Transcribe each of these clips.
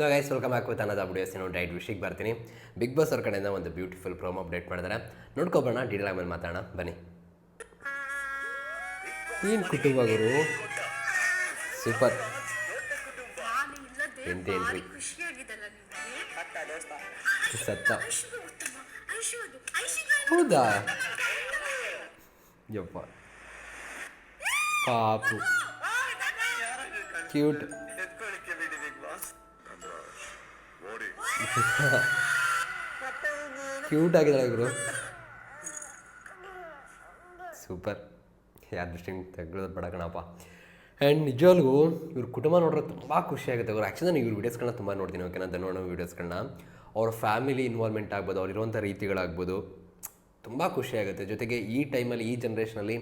So guys welcome back with ಅನ್ನೋದು updates ನಾವು diet ವಿಷಯಕ್ಕೆ ಬರ್ತೀನಿ. ಬಿಗ್ ಬಾಸ್ ಅವ್ರ ಕಡೆಯಿಂದ ಒಂದು ಬ್ಯೂಟಿಫುಲ್ ಪ್ರೋಮ್ ಅಪ್ಡೇಟ್ ಮಾಡಿದ್ದಾರೆ ನೋಡ್ಕೊಬೋಣ ಡೀಟೇಲ್ ಆಮೇಲೆ ಮಾತಾಡೋಣ. ಬನ್ನಿ. ಏನು ಕುಟುಂಬ ಗುರು? ಸೂಪರ್ ಎಂತ ಸತ್ತ. ಹೌದಾ? ಯಪ್ಪ. ಪಾಪು. ಕ್ಯೂಟ್ ಕ್ಯೂಟ್ ಆಗಿದ್ದಾಳೆ ಗುರು ಸೂಪರ್ ಯಾರು ದೃಷ್ಟಿಂಗ್ ತೆಗ್ದು ಬೇಡ ಕಣಪ್ಪ. ಆ್ಯಂಡ್ ನಿಜವಾಗ್ಲೂ ಇವ್ರ ಕುಟುಂಬ ನೋಡ್ರೆ ತುಂಬ ಖುಷಿಯಾಗುತ್ತೆ ಅವ್ರು ಆ್ಯಕ್ಚುಲಿ ನಾನು ಇವ್ರ ವೀಡಿಯೋಸ್ಗಳನ್ನ ತುಂಬ ನೋಡ್ತೀನಿ ಓಕೆನಾ ಧನೋಣ ವೀಡಿಯೋಸ್ಗಳನ್ನ ಅವ್ರ ಫ್ಯಾಮಿಲಿ ಇನ್ವಾಲ್ವ್ಮೆಂಟ್ ಆಗ್ಬೋದು ಅವ್ರಿರುವಂಥ ರೀತಿಗಳಾಗ್ಬೋದು. ತುಂಬ ಖುಷಿಯಾಗುತ್ತೆ ಜೊತೆಗೆ ಈ ಟೈಮಲ್ಲಿ ಈ ಜನ್ರೇಷನಲ್ಲಿ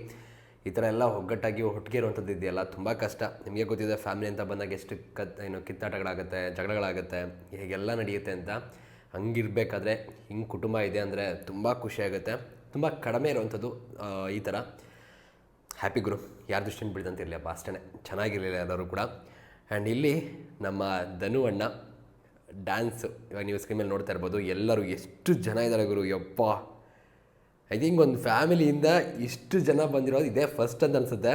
ಈ ಥರ ಎಲ್ಲ ಒಗ್ಗಟ್ಟಾಗಿ ಒಟ್ಟಿಗೆ ಇರುವಂಥದ್ದು ಇದೆಯಲ್ಲ, ತುಂಬ ಕಷ್ಟ. ನಿಮಗೆ ಗೊತ್ತಿದೆ ಫ್ಯಾಮಿಲಿ ಅಂತ ಬಂದಾಗ ಎಷ್ಟು ಕತ್, ಏನು ಕಿತ್ತಾಟಗಳಾಗುತ್ತೆ, ಜಗಳಗಳಾಗುತ್ತೆ, ಹೇಗೆಲ್ಲ ನಡೆಯುತ್ತೆ ಅಂತ. ಹಂಗಿರ್ಬೇಕಾದ್ರೆ, ಹಿಂಗೆ ಕುಟುಂಬ ಇದೆ ಅಂದರೆ ತುಂಬ ಖುಷಿಯಾಗುತ್ತೆ ತುಂಬ ಕಡಿಮೆ ಇರುವಂಥದ್ದು ಈ ಥರ. ಹ್ಯಾಪಿ ಗುರು, ಯಾರ ದೃಷ್ಟಿನ ಇರಲಿಲ್ಲ ಅಷ್ಟೇ ಚೆನ್ನಾಗಿರಲಿಲ್ಲ ಎಲ್ಲರೂ ಕೂಡ. ಆ್ಯಂಡ್ ಇಲ್ಲಿ ನಮ್ಮ ಧನು ಅಣ್ಣ ಡ್ಯಾನ್ಸು ಇವಾಗ ನೀವು ಸ್ಕ್ರೀನ್ ಮೇಲೆ ನೋಡ್ತಾ ಇರ್ಬೋದು, ಎಲ್ಲರೂ ಎಷ್ಟು ಜನ ಇದ್ದಾರೆ ಗುರು, ಯಪ್ಪ. ಐ ಥಿಂಕ್ ಒಂದು ಫ್ಯಾಮಿಲಿಯಿಂದ ಇಷ್ಟು ಜನ ಬಂದಿರೋದು ಇದೇ ಫಸ್ಟ್ ಅಂತ ಅನಿಸುತ್ತೆ.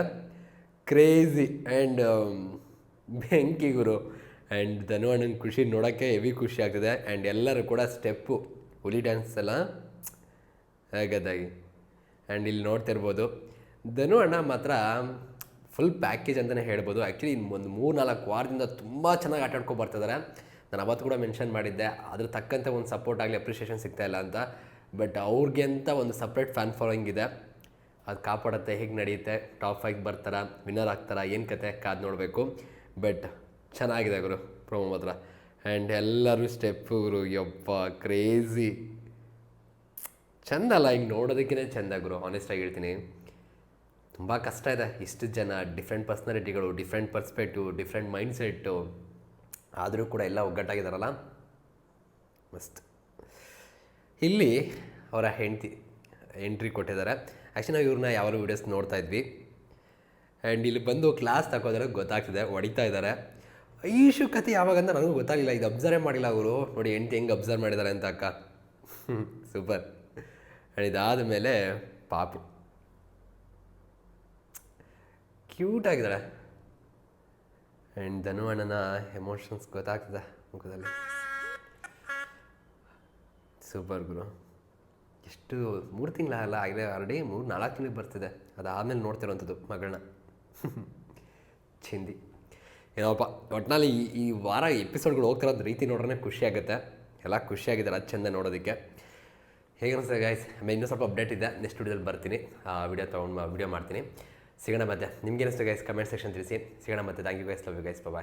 ಕ್ರೇಜಿ ಆ್ಯಂಡ್ ಬೆಂಕಿ ಗುರು ಆ್ಯಂಡ್ ಧನು ಅಣ್ಣನ ಖುಷಿ ನೋಡೋಕ್ಕೆ ಹೆವಿ ಖುಷಿ ಆಗ್ತದೆ ಆ್ಯಂಡ್ ಎಲ್ಲರೂ ಕೂಡ ಸ್ಟೆಪ್ಪು ಹುಲಿ ಡ್ಯಾನ್ಸ್ ಎಲ್ಲ ಹೇಗದಾಗಿ ಆ್ಯಂಡ್ ಇಲ್ಲಿ ನೋಡ್ತಿರ್ಬೋದು. ಧನು ಅಣ್ಣ ಮಾತ್ರ ಫುಲ್ ಪ್ಯಾಕೇಜ್ ಅಂತಲೇ ಹೇಳ್ಬೋದು. ಆ್ಯಕ್ಚುಲಿ ಇನ್ನು ಒಂದು ಮೂರು ನಾಲ್ಕು ವಾರದಿಂದ ತುಂಬ ಚೆನ್ನಾಗಿ ಆಟ ಆಡ್ಕೊಂಡು ಬರ್ತಿದ್ದಾರೆ ನಾನು ಅವತ್ತು ಕೂಡ ಮೆನ್ಷನ್ ಮಾಡಿದ್ದೆ. ಅದ್ರ ತಕ್ಕಂತೆ ಒಂದು ಸಪೋರ್ಟ್ ಆಗಲಿ ಅಪ್ರಿಷಿಯೇಷನ್ ಸಿಗ್ತಾ ಇಲ್ಲ ಅಂತ. ಬಟ್ ಅವ್ರಿಗೆ ಅಂತ ಒಂದು ಸಪ್ರೇಟ್ ಫ್ಯಾನ್ ಫಾಲೋಯಿಂಗ್ ಇದೆ, ಅದು ಕಾಪಾಡುತ್ತೆ, ಹೇಗೆ ನಡೆಯುತ್ತೆ ಟಾಪ್ ಫೈವ್ ಬರ್ತಾರ ವಿನ್ನರ್ ಆಗ್ತಾರಾ, ಏನು ಕತೆ ಕಾದು ನೋಡಬೇಕು. ಬಟ್ ಚೆನ್ನಾಗಿದೆ ಗುರು ಪ್ರೋಮೋ ಮಾತ್ರ. ಆ್ಯಂಡ್ ಎಲ್ಲರೂ ಸ್ಟೆಪ್ಪು ಗುರು ಯಪ್ಪ ಕ್ರೇಜಿ ಚೆಂದ ಅಲ್ಲ ಹಿಂಗೆ ನೋಡೋದಕ್ಕೇ ಚಂದ ಗುರು ಆನೆಸ್ಟಾಗಿ ಹೇಳ್ತೀನಿ. ತುಂಬ ಕಷ್ಟ ಇದೆ, ಇಷ್ಟು ಜನ ಡಿಫ್ರೆಂಟ್ ಪರ್ಸ್ನಾಲಿಟಿಗಳು different perspective different mindset ಆದರೂ ಕೂಡ ಎಲ್ಲ ಒಗ್ಗಟ್ಟಾಗಿದ್ದಾರಲ್ಲ ಮಸ್ತ್ ಇಲ್ಲಿ ಅವರ ಹೆಂಡತಿ ಎಂಟ್ರಿ ಕೊಟ್ಟಿದ್ದಾರೆ. ಆ್ಯಕ್ಚುಲಿ ನಾವು ಇವ್ರನ್ನ ಯಾವ ವೀಡಿಯೋಸ್ ನೋಡ್ತಾ ಇದ್ವಿ. ಆ್ಯಂಡ್ ಇಲ್ಲಿ ಬಂದು ಕ್ಲಾಸ್ ತಗೋದ್ರೆ ಗೊತ್ತಾಗ್ತಿದೆ, ಹೊಡಿತಾ ಇದ್ದಾರೆ. ಈಶು ಕತೆ ಯಾವಾಗಂತ ನನಗೂ ಗೊತ್ತಾಗಲಿಲ್ಲ, ಇದು ಅಬ್ಸರ್ವ್ ಮಾಡಿಲ್ಲ ಅವರು. ನೋಡಿ, ಹೆಂಡತಿ ಹೆಂಗೆ ಅಬ್ಸರ್ವ್ ಮಾಡಿದ್ದಾರೆ ಅಂತ ಅಕ್ಕ. ಸೂಪರ್ ಆ್ಯಂಡ್ ಇದಾದ ಮೇಲೆ ಪಾಪು. ಕ್ಯೂಟ್ ಆಗಿದ್ದಾಳೆ. ಆ್ಯಂಡ್ ಧನು ಅಣ್ಣನ ಎಮೋಷನ್ಸ್ ಗೊತ್ತಾಗ್ತದೆ ಮುಖದಲ್ಲಿ. ಸೂಪರ್ ಗುರು. ಎಷ್ಟು ಮೂರು ತಿಂಗಳಲ್ಲ ಆಗಲೇ ಆಲ್ರೆಡಿ ಮೂರು ನಾಲ್ಕು ತಿಂಗಳಿಗೆ ಬರ್ತಿದೆ. ಅದಾದಮೇಲೆ ನೋಡ್ತಿರೋವಂಥದ್ದು ಮಗಳನ್ನ. ಚಿಂದಿ. ಏನೋಪ್ಪ ಒಟ್ಟಿನಲ್ಲಿ ಈ ಈ ವಾರ ಎಪಿಸೋಡ್ಗಳು ಹೋಗ್ತಿರೋದು ರೀತಿ ನೋಡ್ರೆ ಖುಷಿ ಆಗುತ್ತೆ. ಎಲ್ಲ ಖುಷಿಯಾಗಿದ್ದಾರೆ ಅದು ಚೆಂದ ನೋಡೋದಕ್ಕೆ. ಹೇಗೆ ಅನಿಸ್ತದೆ ಗಾಯ್ಸ್ ಆಮೇಲೆ ಇನ್ನೂ ಸ್ವಲ್ಪ ಅಪ್ಡೇಟ್ ಇದೆ. ನೆಕ್ಸ್ಟ್ ವಿಡಿಯೋದಲ್ಲಿ ಬರ್ತೀನಿ. ಆ ವಿಡಿಯೋ ತೊಗೊಂಡು ವಿಡಿಯೋ ಮಾಡ್ತೀನಿ. ಸಿಗೋಣ ಮತ್ತೆ. ನಿಮ್ಗೆ ಅನಿಸ್ತದೆ ಗೈಸ್ ಕಮೆಂಟ್ ಸೆಕ್ಷನ್ ತಿಳಿಸಿ. ಸಿಗೋಣ ಮತ್ತೆ. Thank you guys love you guys bye